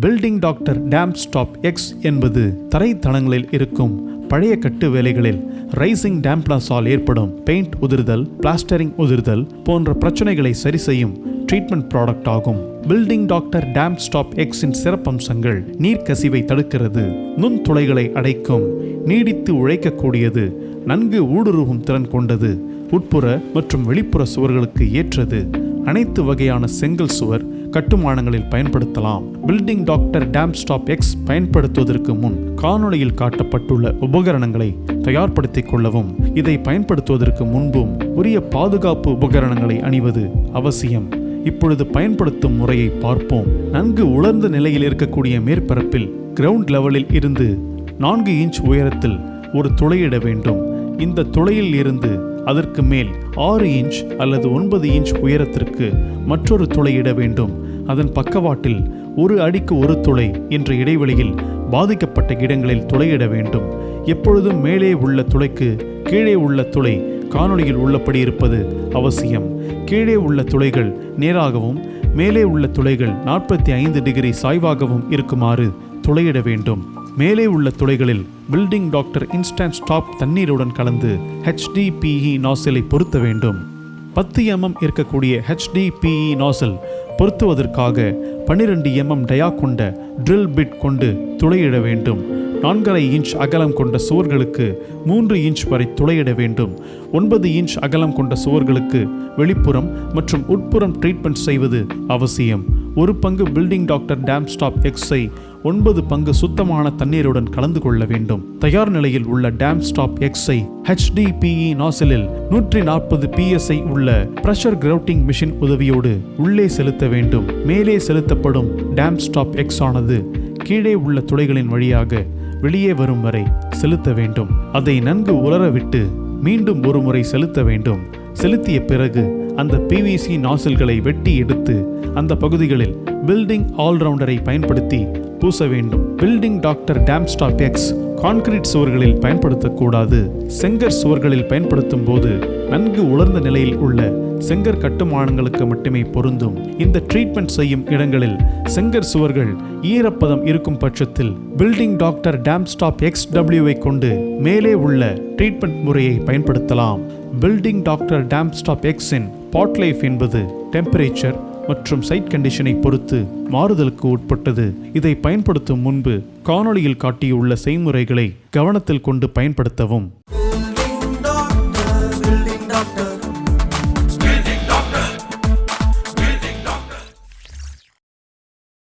Building doctor damp stop X என்பது தரைத்தளங்களில் இருக்கும் பழைய கட்டு வேலைகளில் ரைசிங் டேம்ப்ளாஸால் ஏற்படும் பெயிண்ட் உதிர்தல் பிளாஸ்டரிங் உதிர்தல் போன்ற பிரச்சனைகளை சரி செய்யும் ட்ரீட்மெண்ட் ப்ராடக்ட் ஆகும். பில்டிங் டாக்டர் டேம் ஸ்டாப் எக்ஸின் சிறப்பம்சங்கள் நீர்க்கசிவை தடுக்கிறது நுண்துளைகளை அடைக்கும் நீடித்து உழைக்கக்கூடியது நன்கு ஊடுருவும் திறன் கொண்டது உட்புற மற்றும் வெளிப்புற சுவர்களுக்கு ஏற்றது. அனைத்து வகையான செங்கல் சுவர் கட்டுமானங்களில் பயன்படுத்தலாம். Building doctor damp stop X பயன்படுத்துவதற்கு முன் காணொளியில் காட்டப்பட்டுள்ள உபகரணங்களை தயார்படுத்திக் கொள்ளவும். இதை பயன்படுத்துவதற்கு முன்பும் உரிய பாதுகாப்பு உபகரணங்களை அணிவது அவசியம். இப்பொழுது பயன்படுத்தும் முறையை பார்ப்போம். நன்கு உலர்ந்த நிலையில் இருக்கக்கூடிய மேற்பரப்பில் கிரவுண்ட் லெவலில் இருந்து நான்கு இன்ச் உயரத்தில் ஒரு துளையிட வேண்டும். இந்த துளையில் இருந்து அதற்கு மேல் ஆறு இன்ச் அல்லது ஒன்பது இன்ச் உயரத்திற்கு மற்றொரு துளையிட வேண்டும். அதன் பக்கவாட்டில் ஒரு அடிக்கு ஒரு துளை என்ற இடைவெளியில் பாதிக்கப்பட்ட இடங்களில் துளையிட வேண்டும். எப்பொழுதும் மேலே உள்ள துளைக்கு கீழே உள்ள துளை காணொளியில் உள்ளபடி இருப்பது அவசியம். கீழே உள்ள துளைகள் நேராகவும் மேலே உள்ள துளைகள் நாற்பத்தி ஐந்து டிகிரி சாய்வாகவும் இருக்குமாறு துளையிட வேண்டும். மேலே உள்ள துளைகளில் பில்டிங் டாக்டர் இன்ஸ்டன்ட் ஸ்டாப் தண்ணீருடன் கலந்து ஹெச்டிபிஇ நாசிலை பொருத்த வேண்டும். பத்து எம்எம் இருக்கக்கூடிய ஹெச்டிபிஇ நாசல் பொருத்துவதற்காக பன்னிரெண்டு எம்எம் டயா கொண்ட ட்ரில் பிட் கொண்டு துளையிட வேண்டும். நான்கரை இன்ச் அகலம் கொண்ட சுவர்களுக்கு மூன்று இன்ச் வரை துளையிட வேண்டும். ஒன்பது இன்ச் அகலம் கொண்ட சுவர்களுக்கு வெளிப்புறம் மற்றும் உட்புறம் ட்ரீட்மெண்ட் செய்வது அவசியம். ஒரு பங்கு பில்டிங் டாக்டர் டேம் ஸ்டாப் எக்ஸை ஒன்பது பங்கு சுத்தமான தண்ணீருடன் கலந்து கொள்ள வேண்டும். தயார் நிலையில் உள்ள டேம் ஸ்டாப் எக்ஸை ஹெச்டிபிஇ நாசிலில் நூற்றி நாற்பது பிஎஸ்ஐ உள்ள பிரஷர் கிரவுட்டிங் மிஷின் உதவியோடு உள்ளே செலுத்த வேண்டும். மேலே செலுத்தப்படும் டேம் ஸ்டாப் எக்ஸ் ஆனது கீழே உள்ள துளைகளின் வழியாக வெளியே வரும் வரை செலுத்த வேண்டும். அதை நன்கு உலரவிட்டு மீண்டும் ஒரு முறை செலுத்த வேண்டும். செலுத்திய பிறகு அந்த பிவிசி நாசில்களை வெட்டி எடுத்து அந்த பகுதிகளில் பில்டிங் ஆல்ரவுண்டரை பயன்படுத்தி பூச வேண்டும். Building doctor damp stop X concrete சுவர்களில் பயன்படுத்தக்கூடாது. செங்கர் சுவர்களில் பயன்படுத்தும் போது நன்கு உலர்ந்த நிலையில் உள்ள செங்கர் கட்டுமானங்களுக்கு மட்டுமே பொருந்தும். இந்த ட்ரீட்மெண்ட் செய்யும் இடங்களில் செங்கர் சுவர்கள் ஈரப்பதம் இருக்கும் பட்சத்தில் building doctor damp stop X டபிள்யூவை கொண்டு மேலே உள்ள ட்ரீட்மெண்ட் முறையை பயன்படுத்தலாம். பில்டிங் டாக்டர் டேம்ஸ்டாப் எக்ஸின் பாட் லைஃப் என்பது டெம்பரேச்சர் மற்றும் சைட் கண்டிஷனை பொறுத்து மாறுதலுக்கு உட்பட்டது. இதை பயன்படுத்தும் முன்பு காணொளியில் காட்டியுள்ள செய்முறைகளை கவனத்தில் கொண்டு பயன்படுத்தவும்.